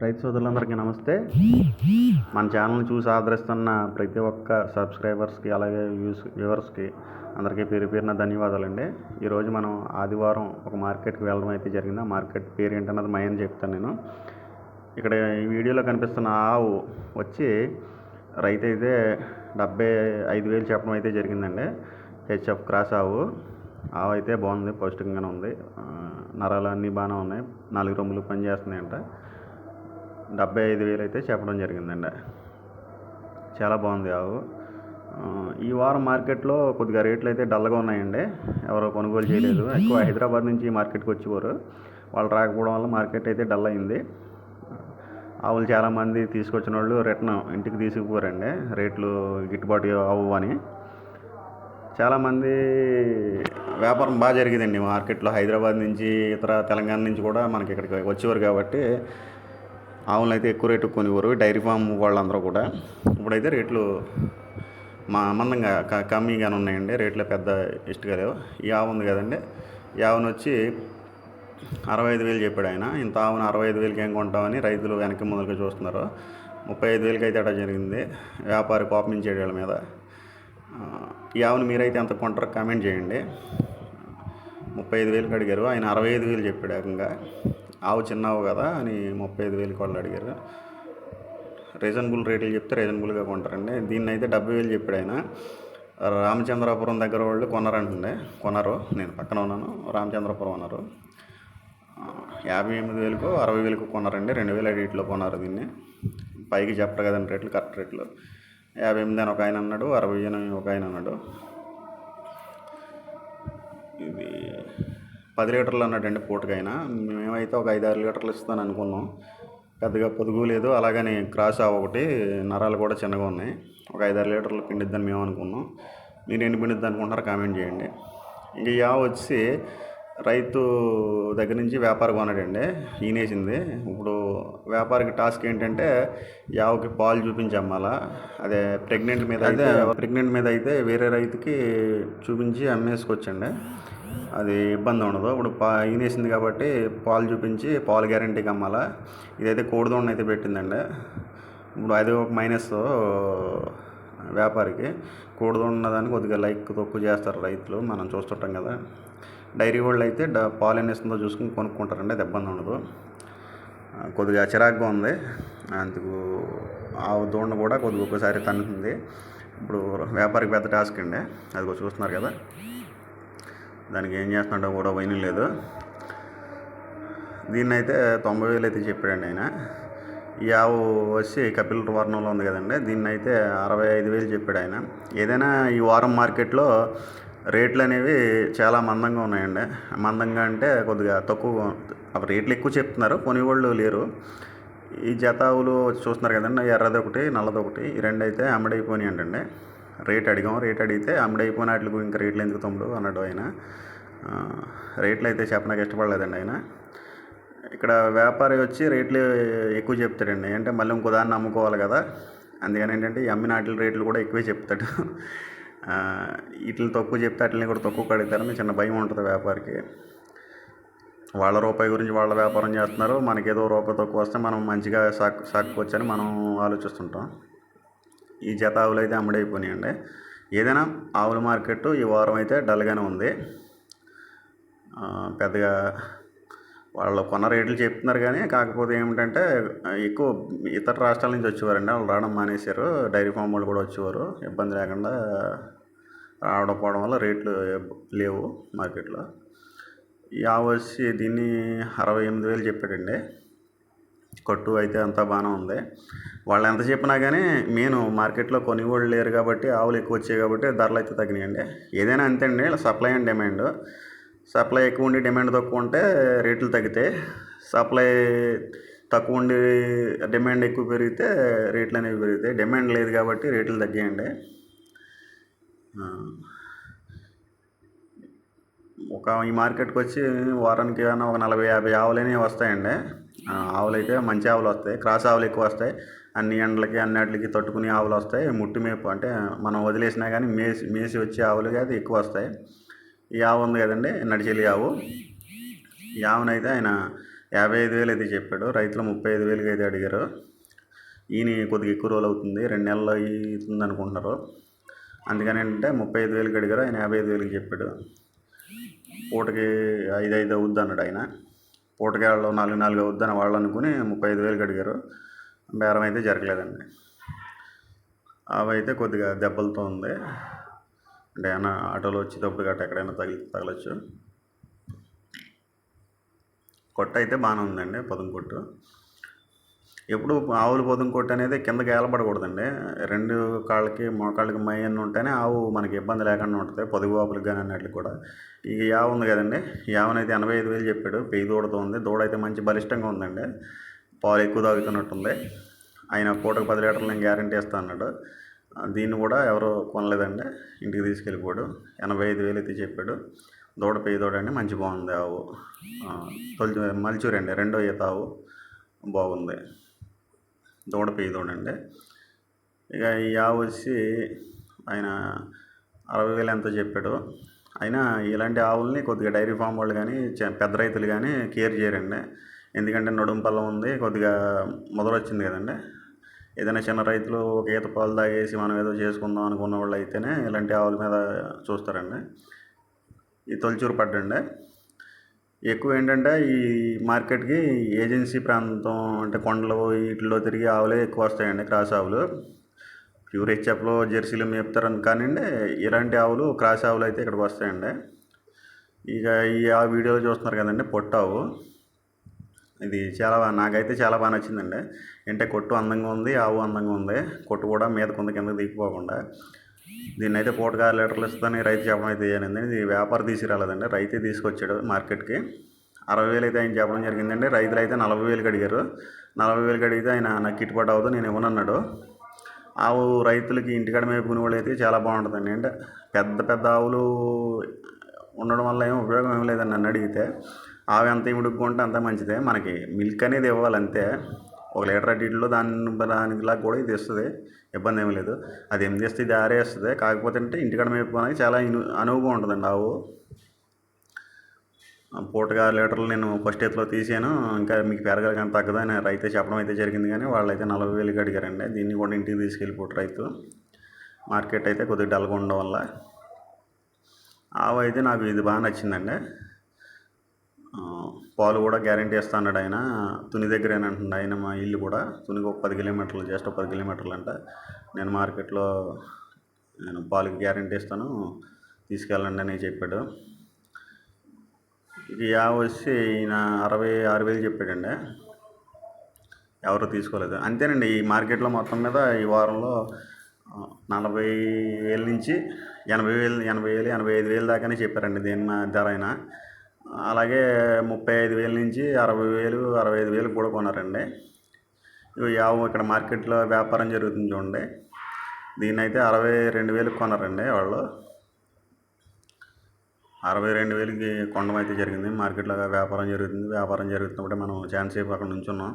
రైతు సోదరులందరికీ నమస్తే. మన ఛానల్ని చూసి ఆదరిస్తున్న ప్రతి ఒక్క సబ్స్క్రైబర్స్కి అలాగే వ్యూస్ వ్యూవర్స్కి అందరికీ పేరు పేరున ధన్యవాదాలండి. ఈరోజు మనం ఆదివారం ఒక మార్కెట్కి వెళ్ళడం అయితే జరిగింది. ఆ మార్కెట్ పేరు ఏంటన్నది మయని చెప్తాను నేను. ఇక్కడ ఈ వీడియోలో కనిపిస్తున్న ఆవు వచ్చి రైతు అయితే డెబ్బై ఐదు వేలు చెప్పడం అయితే జరిగిందండి. హెచ్ఎఫ్ క్రాస్ ఆవు. ఆవు అయితే బాగుంది పౌష్టికంగానే ఉంది. నరాలు అన్నీ బాగానే ఉన్నాయి. నాలుగు రొమ్ములు పని చేస్తున్నాయంట డెబ్బై ఐదు వేలు అయితే చెప్పడం జరిగిందండి. చాలా బాగుంది ఆవు. ఈ వారం మార్కెట్లో కొద్దిగా రేట్లు అయితే డల్గా ఉన్నాయండి. ఎవరో కొనుగోలు చేయలేదు. ఎక్కువ హైదరాబాద్ నుంచి మార్కెట్కి వచ్చేవారు. వాళ్ళు రాకపోవడం వల్ల మార్కెట్ అయితే డల్ అయింది. ఆవులు చాలామంది తీసుకొచ్చిన వాళ్ళు రిటర్న్ ఇంటికి తీసుకుపోరండి రేట్లు గిట్టుబాటు అవ్వు అని. చాలామంది వ్యాపారం బాగా జరిగిందండి మార్కెట్లో. హైదరాబాద్ నుంచి ఇతర తెలంగాణ నుంచి కూడా మనకి ఇక్కడికి వచ్చేవారు కాబట్టి ఆవులను అయితే ఎక్కువ రేటు కొనివ్వరు. డైరీ ఫామ్ వాళ్ళందరూ కూడా. ఇప్పుడైతే రేట్లు మా మందంగా కమ్మీగానే ఉన్నాయండి. రేట్లు పెద్ద ఇష్టగా లేవు ఈ ఆవు ఉంది కదండి. ఈ ఆవును వచ్చి అరవై ఐదు వేలు చెప్పాడు ఆయన. ఇంత ఆవును అరవై ఐదు వేలకి ఏం కొంటామని రైతులు వెనక్కి ముందుకు చూస్తున్నారు. ముప్పై ఐదు వేలకి అయితే అట్లా జరిగింది. వ్యాపారి కోపించేడు వాళ్ళ మీద. ఆ, ఈ ఆవును మీరైతే ఎంత కొంటారో కామెంట్ చేయండి. ముప్పై ఐదు వేలకు అడిగారు. ఆయన అరవై ఐదు వేలు చెప్పాడు ఏకంగా. ఆవు చిన్నావు కదా అని ముప్పై ఐదు వేలు వాళ్ళు అడిగారు. రీజనబుల్ రేట్లు చెప్తే రీజనబుల్గా కొంటారండి. దీన్ని అయితే డెబ్బై వేలు చెప్పాడు ఆయన. రామచంద్రాపురం దగ్గర వాళ్ళు కొన్నారంటండి. కొన్నారు. నేను పక్కన ఉన్నాను. రామచంద్రపురం అన్నారు. యాభై ఎనిమిది వేలకు అరవై వేలకు కొన్నారండి. రెండు వేల ఐదులో కొన్నారు దీన్ని. పైకి చెప్పరు కదండి రేట్లు కరెక్ట్ రేట్లు. యాభై ఎనిమిది అని ఒక ఆయన అన్నాడు. అరవై అని ఒక ఆయన అన్నాడు. ఇది పది లీటర్లు అన్నాడండి పూటకైనా. మేమైతే ఒక ఐదు ఆరు లీటర్లు ఇస్తాను అనుకున్నాం. పెద్దగా పొదుగు లేదు. అలాగని క్రాస్ ఆవ ఒకటి నరాలు కూడా చిన్నగా ఉన్నాయి. ఒక ఐదు ఆరు లీటర్లు పిండిద్దని మేము అనుకున్నాం. మీరు ఎన్ని పిండిద్ది అనుకుంటారు కామెంట్ చేయండి. ఇంక ఈ ఆవు వచ్చి రైతు దగ్గర నుంచి వ్యాపారి కొన్నాడండి. ఈనేసింది. ఇప్పుడు వ్యాపారికి టాస్క్ ఏంటంటే ఈ ఆవుకి పాలు చూపించి అమ్మాలా అదే ప్రెగ్నెంట్ మీద అయితే ప్రెగ్నెంట్ మీద అయితే వేరే రైతుకి చూపించి అమ్మేసుకొచ్చండి. అది ఇబ్బంది ఉండదు. ఇప్పుడు పా ఈనేసింది కాబట్టి పాలు చూపించి పాలు గ్యారంటీకి అమ్మాలా. ఇదైతే కోడిదోడిని అయితే పెట్టిందండి. ఇప్పుడు అది ఒక మైనస్ వ్యాపారికి. కోడిదోడు ఉన్నదాన్ని కొద్దిగా లైక్ తక్కువ చేస్తారు రైతులు. మనం చూస్తుంటాం కదా. డైరీ వాళ్ళు అయితే డ పాలు ఎన్నిస్తుందో చూసుకుని కొనుక్కుంటారండి. అది ఇబ్బంది ఉండదు. కొద్దిగా చిరాకుగా ఉంది. అందుకు ఆవు దూడను కూడా కొద్దిగా ఒకసారి తన్నుతుంది. ఇప్పుడు వ్యాపారికి పెద్ద టాస్క్ అండి. అది చూస్తున్నారు కదా. దానికి ఏం చేస్తున్నాడో కూడా వైన్ లేదు. దీన్ని అయితే తొంభై వేలు అయితే చెప్పాడండి ఆయన. ఈ ఆవు వచ్చి కపిల్ వర్ణంలో ఉంది కదండి. దీన్ని అయితే అరవై ఐదు వేలు చెప్పాడు ఆయన. ఏదైనా ఈ వారం మార్కెట్లో రేట్లు అనేవి చాలా మందంగా ఉన్నాయండి. మందంగా అంటే కొద్దిగా తక్కువ రేట్లు ఎక్కువ చెప్తున్నారు. కొనివాళ్ళు లేరు. ఈ జత ఆవులు చూస్తున్నారు కదండి. ఎర్రది ఒకటి నల్లది ఒకటి ఈ రెండు అయితే అమ్మడైపోయినాయి అంటండి రేట్ అడిగాం. రేట్ అడిగితే అమ్ముడైపోయిన వాటికి ఇంకా రేట్లు ఎందుకు తమ్ముడు అన్నాడు ఆయన. రేట్లు అయితే చెప్పడానికి ఇష్టపడలేదండి ఆయన. ఇక్కడ వ్యాపారి వచ్చి రేట్లు ఎక్కువ చెప్తాడండి. అంటే మళ్ళీ ఇంకో దాన్ని అమ్ముకోవాలి కదా. అందుకని ఏంటంటే ఈ అమ్మిన వాటి రేట్లు కూడా ఎక్కువే చెప్తాడు. వీటిని తక్కువ చెప్తే వాటిని కూడా తక్కువ కడుగుతారని చిన్న భయం ఉంటుంది వ్యాపారికి. వాళ్ళ రూపాయి గురించి వాళ్ళ వ్యాపారం చేస్తున్నారు. మనకేదో రూపాయి తక్కువ వస్తే మనం మంచిగా సాక్ సాక్కోవచ్చని మనం ఆలోచిస్తుంటాం. ఈ జత ఆవులు అయితే అమ్ముడైపోయినాయండి. ఏదైనా ఆవుల మార్కెట్ ఈ వారం అయితే డల్గానే ఉంది. పెద్దగా వాళ్ళు కొన్న రేట్లు చెప్తున్నారు కానీ కాకపోతే ఏమిటంటే ఎక్కువ ఇతర రాష్ట్రాల నుంచి వచ్చేవారండి. వాళ్ళు రావడం మానేశారు. డైరీ ఫామ్ వాళ్ళు కూడా వచ్చేవారు. ఇబ్బంది లేకుండా రావడం పోవడం వల్ల రేట్లు లేవు మార్కెట్లో. ఈ ఆవు వచ్చి దీన్ని అరవై ఎనిమిది వేలు చెప్పాడండి. కొట్టు అయితే అంతా బాగానే ఉంది. వాళ్ళు ఎంత చెప్పినా కానీ మెయిన్ మార్కెట్లో కొనివాళ్ళు లేరు కాబట్టి ఆవులు ఎక్కువ వచ్చాయి కాబట్టి ధరలు అయితే తగ్గినాయండి. ఏదైనా అంతే అండి సప్లై అండ్ డిమాండ్. సప్లై ఎక్కువ ఉండి డిమాండ్ తక్కువ ఉంటే రేట్లు తగ్గితే సప్లై తక్కువ ఉండి డిమాండ్ ఎక్కువ పెరిగితే రేట్లు అనేవి పెరుగుతాయి. డిమాండ్ లేదు కాబట్టి రేట్లు తగ్గాయండి. ఒక ఈ మార్కెట్కి వచ్చి వారానికి ఏమైనా ఒక నలభై యాభై ఆవులనే వస్తాయండి. ఆవులు అయితే మంచి ఆవులు వస్తాయి. క్రాస్ ఆవులు ఎక్కువ వస్తాయి. అన్ని ఎండలకి అన్నిటికి తట్టుకునే ఆవులు వస్తాయి. ముట్టి మేపు అంటే మనం వదిలేసినా కానీ మేసి మేసి వచ్చే ఆవులు అయితే ఎక్కువ వస్తాయి. ఈ ఆవు ఉంది కదండి నడిచెలి ఆవు. ఈ ఆవునైతే ఆయన యాభై ఐదు వేలు అయితే చెప్పాడు. రైతులు ముప్పై ఐదు వేలుగా అయితే అడిగారు. ఈయన కొద్దిగా ఎక్కువ రోజులు అవుతుంది. రెండు నెలలు అవుతుంది అనుకుంటున్నారు. అందుకని అంటే ముప్పై ఐదు వేలకి అడిగారు. ఆయన యాభై ఐదు వేలకి చెప్పాడు. పూటకి ఐదు ఐదు అవుద్ది అన్నాడు ఆయన. పూటకి నాలుగు నాలుగు అవుద్దని వాళ్ళు అనుకుని ముప్పై ఐదు వేలు అడిగారు బేరం అయితే జరగలేదండి. అవి అయితే కొద్దిగా దెబ్బలతో ఉంది. అంటే ఏమైనా ఆటోలో వచ్చేటప్పుడు గట్ట ఎక్కడైనా తగిలి తగలచ్చు. కొట్టు అయితే బాగానే ఉందండి పొదం కొట్టు. ఎప్పుడు ఆవుల పొదుం కొట్టు అనేది కిందకి ఏలబడకూడదండి. రెండు కాళ్ళకి మోకాళ్ళకి మై అన్నీ ఉంటేనే ఆవు మనకి ఇబ్బంది లేకుండా ఉంటుంది పొదుగు వాపులకు కానీ అన్నట్లు కూడా. ఈ యావ ఉంది కదండి యావనైతే ఎనభై ఐదు వేలు చెప్పాడు పెయి దూడతో ఉంది. దూడ అయితే మంచి బలిష్టంగా ఉందండి. పాలు ఎక్కువ తాగుతున్నట్టుంది. ఆయన పూటకు పది లీటర్లు నేను గ్యారంటీ ఇస్తా అన్నాడు. దీన్ని కూడా ఎవరు కొనలేదండి ఇంటికి తీసుకెళ్ళిపోడు ఎనభై ఐదు వేలు అయితే చెప్పాడు. దూడ పెయ్యి దూడ అండి మంచి బాగుంది ఆవు. తొలి మలిచూరండి అండి రెండో ఈత ఆవు. బాగుంది. దూడ పెయ్యి దూడ అండి ఇక ఈ ఆవు వచ్చి ఆయన అరవై వేలు ఎంతో చెప్పాడు. అయినా ఇలాంటి ఆవుల్ని కొద్దిగా డైరీ ఫామ్ వాళ్ళు కానీ పెద్ద రైతులు కానీ కేర్ చేయరండి. ఎందుకంటే నడుము పల్లం ఉంది కొద్దిగా మొదలొచ్చింది కదండి. ఏదైనా చిన్న రైతులు ఒక ఈత పాలు తాగేసి మనం ఏదో చేసుకుందాం అనుకున్న వాళ్ళు అయితేనే ఇలాంటి ఆవుల మీద చూస్తారండి. ఈ తొలిచూరు పడ్డండి. ఎక్కువ ఏంటంటే ఈ మార్కెట్కి ఏజెన్సీ ప్రాంతం అంటే కొండలు వీటిలో తిరిగి ఆవులే ఎక్కువ వస్తాయండి క్రాస్ ఆవులు. ప్యూర్ హెచ్ఎఫ్లో జెర్సీలు మేపుతారని కానివ్వండి ఇలాంటి ఆవులు క్రాస్ ఆవులు అయితే ఇక్కడికి వస్తాయండి. ఇక ఈ ఆ వీడియోలో చూస్తున్నారు కదండి పొట్టావు ఇది చాలా నాకైతే చాలా బాగా నచ్చిందండి. అంటే కొట్టు అందంగా ఉంది ఆవు అందంగా ఉంది. కొట్టు కూడా మీద కొంత కింద దిగిపోకుండా. దీన్ని అయితే పూటగా ఆరు లీటర్లు ఇస్తుందని రైతు చెప్పడం అయితే చేయనండి ఇది వ్యాపారం తీసుకురాలేదండి. రైతే తీసుకొచ్చాడు మార్కెట్కి. అరవై వేలు అయితే ఆయన చెప్పడం జరిగిందండి. రైతులు అయితే నలభై వేలకు అడిగారు నలభై వేలకు అడిగితే ఆయన నాకు గిట్టుబాటు అవుతుంది నేను ఇవ్వనన్నాడు. ఆవు రైతులకి ఇంటికాడ మేపుకునే వాళ్ళు అయితే చాలా బాగుంటుందండి. అంటే పెద్ద పెద్ద ఆవులు ఉండడం వల్ల ఏం ఉపయోగం ఏం లేదండి నన్ను అడిగితే. ఆవు ఎంత ఇముడుకుంటే అంత మంచిదే. మనకి మిల్క్ అనేది ఇవ్వాలి అంతే. ఒక లీటర్ అడ్డీలో దాని దానిలా కూడా ఇది ఇస్తుంది ఇబ్బంది ఏమి లేదు. అది ఏం చేస్తే ఇది ఆరేస్తుంది కాకపోతే అంటే ఇంటికాడ మేపుకోవడానికి చాలా అనువుగా ఉంటుందండి ఆవు. పూటగా లీటర్లు నేను ఫస్ట్ ఎత్తులో తీసాను. ఇంకా మీకు పెరగాలి కానీ తగ్గదు అని రైతే చెప్పడం అయితే జరిగింది కానీ వాళ్ళైతే నలభై వేలకి అడిగారండి. దీన్ని కూడా ఇంటికి తీసుకెళ్ళిపోటు రైతు. మార్కెట్ అయితే కొద్దిగా డల్గా ఉండడం వల్ల. ఆవు అయితే నాకు ఇది బాగా నచ్చిందండి. పాలు కూడా గ్యారంటీ ఇస్తా అన్నాడు ఆయన. తుని దగ్గరేనంటున్నాడు అంటున్నాడు ఆయన మా ఇల్లు కూడా తునికి ఒక పది కిలోమీటర్లు జస్ట్ పది కిలోమీటర్లు అంట. నేను మార్కెట్లో నేను పాలకి గ్యారంటీ ఇస్తాను తీసుకెళ్ళండి అని చెప్పాడు. ఇది యా వచ్చి ఈయన అరవై ఆరు వేలు చెప్పాడండి. ఎవరు తీసుకోలేదు. అంతేనండి ఈ మార్కెట్లో మొత్తం మీద ఈ వారంలో నలభై వేల నుంచి ఎనభై వేలు ఎనభై వేలు ఎనభై ఐదు వేలు దాకానే చెప్పారండి దేని ధర అయినా. అలాగే ముప్పై ఐదు వేల నుంచి అరవై వేలు అరవై ఐదు వేలు కూడా కొన్నారండి. ఇవి యావ ఇక్కడ మార్కెట్లో వ్యాపారం జరుగుతుంది చూడండి. దీన్ని అయితే అరవై రెండు వేలకు కొన్నారండి వాళ్ళు. అరవై రెండు వేలకి కొనడం అయితే జరిగింది. మార్కెట్లో వ్యాపారం జరుగుతుంది. వ్యాపారం జరుగుతున్నప్పుడు మనం ఛాన్స్ సేపు అక్కడ నుంచున్నాం.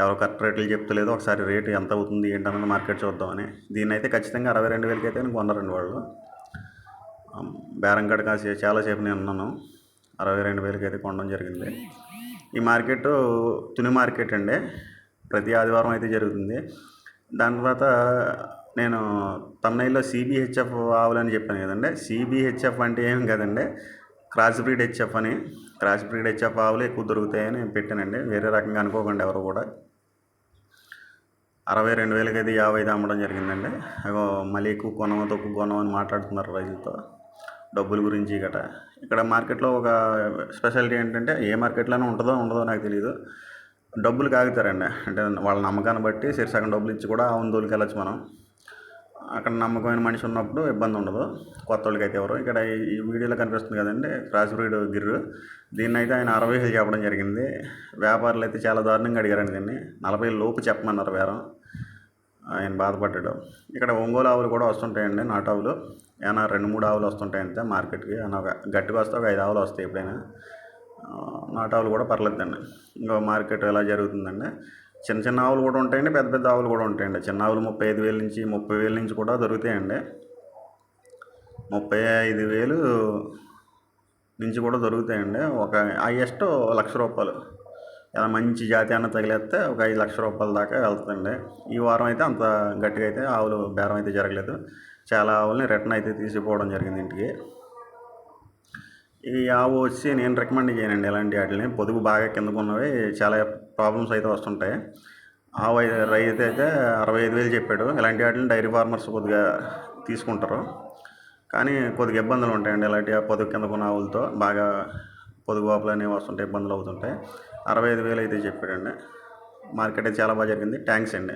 ఎవరో కరెక్ట్ రేట్లు చెప్తలేదు ఒకసారి రేటు ఎంత అవుతుంది ఏంటన్నది మార్కెట్ చూద్దామని. దీన్ని అయితే ఖచ్చితంగా అరవై రెండు వేలకి అయితే కొన్నారండి వాళ్ళు. బేరంగడ్ కాసి చాలాసేపు నేను ఉన్నాను. అరవై రెండు వేలకి అయితే కొనడం జరిగింది. ఈ మార్కెట్ తుని మార్కెట్ అండి. ప్రతి ఆదివారం అయితే జరుగుతుంది. దాని తర్వాత నేను తమిళలో సిబిహెచ్ఎఫ్ ఆవులు అని చెప్పాను కదండి. సిబిహెచ్ఎఫ్ అంటే ఏం కదండి? క్రాస్ బ్రీడ్ హెచ్ఎఫ్ అని. క్రాస్ బ్రీడ్ హెచ్ఎఫ్ ఆవులు ఎక్కువ దొరుకుతాయని పెట్టానండి. వేరే రకంగా అనుకోకండి ఎవరు కూడా. అరవై రెండు వేలకి అయితే యాభై అమ్మడం జరిగిందండి. అగో మళ్ళీ ఎక్కువ కొనవ తక్కువ కొనవ అని మాట్లాడుతున్నారు రైతులతో. డబ్బుల గురించి గట ఇక్కడ మార్కెట్లో ఒక స్పెషాలిటీ ఏంటంటే ఏ మార్కెట్లోనే ఉంటుందో ఉండదో నాకు తెలియదు డబ్బులు కాగుతారండి అంటే వాళ్ళ నమ్మకాన్ని బట్టి సగం డబ్బులు ఇచ్చి కూడా ఆవును తోలుకెళ్ళచ్చు మనం. అక్కడ నమ్మకమైన మనిషి ఉన్నప్పుడు ఇబ్బంది ఉండదు. కొత్త వాళ్ళకైతే అయితే ఎవరు. ఇక్కడ ఈ వీడియోలో కనిపిస్తుంది కదండి క్రాస్ బ్రీడ్ గిర్రు. దీన్ని అయితే ఆయన అరవై వేలు చెప్పడం జరిగింది. వ్యాపారులు అయితే చాలా దారుణంగా అడిగారండి దీన్ని. నలభై లోపు చెప్పమన్నారు వేరం ఆయన బాధపడ్డాడు. ఇక్కడ ఒంగోలు ఆవులు కూడా వస్తుంటాయండి నాటావులు ఏమైనా రెండు మూడు ఆవులు వస్తుంటాయి అంతే మార్కెట్కి ఏమైనా ఒక గట్టిగా వస్తే ఒక ఐదు ఆవులు వస్తాయి ఎప్పుడైనా. నాటావులు కూడా పర్లేదండి. ఇంకా మార్కెట్ ఎలా జరుగుతుందండి చిన్న చిన్న ఆవులు కూడా ఉంటాయండి పెద్ద పెద్ద ఆవులు కూడా ఉంటాయండి. చిన్న ఆవులు ముప్పై ఐదు వేల నుంచి ముప్పై వేల నుంచి కూడా దొరుకుతాయండి. ముప్పై ఐదు వేలు నుంచి కూడా దొరుకుతాయండి. ఒక హైయెస్ట్ లక్ష రూపాయలు. ఏదైనా మంచి జాతి అన్న తగిలేస్తే ఒక ఐదు లక్షల రూపాయల దాకా వెళ్తుందండి. ఈ వారం అయితే అంత గట్టిగా అయితే ఆవులు బేరం అయితే జరగలేదు. చాలా ఆవుల్ని రిటర్న్ అయితే తీసిపోవడం జరిగింది ఇంటికి. ఈ ఆవు వచ్చి నేను రికమెండ్ చేయనండి ఇలాంటి వాటిని. పొదుగు బాగా కిందకు ఉన్నవి చాలా ప్రాబ్లమ్స్ అయితే వస్తుంటాయి. ఆవు అయితే రైతు అయితే అరవై ఐదు వేలు చెప్పాడు. ఇలాంటి వాటిని డైరీ ఫార్మర్స్ కొద్దిగా తీసుకుంటారు. కానీ కొద్దిగా ఇబ్బందులు ఉంటాయండి ఇలాంటి పొదుగు కిందకున్న ఆవులతో. బాగా పొదుగు వాపులు అనేవి వస్తుంటాయి ఇబ్బందులు అవుతుంటాయి. అరవై ఐదు వేలు అయితే చెప్పాడండి. మార్కెట్ అయితే చాలా బాగా జరిగింది. థ్యాంక్స్ అండి.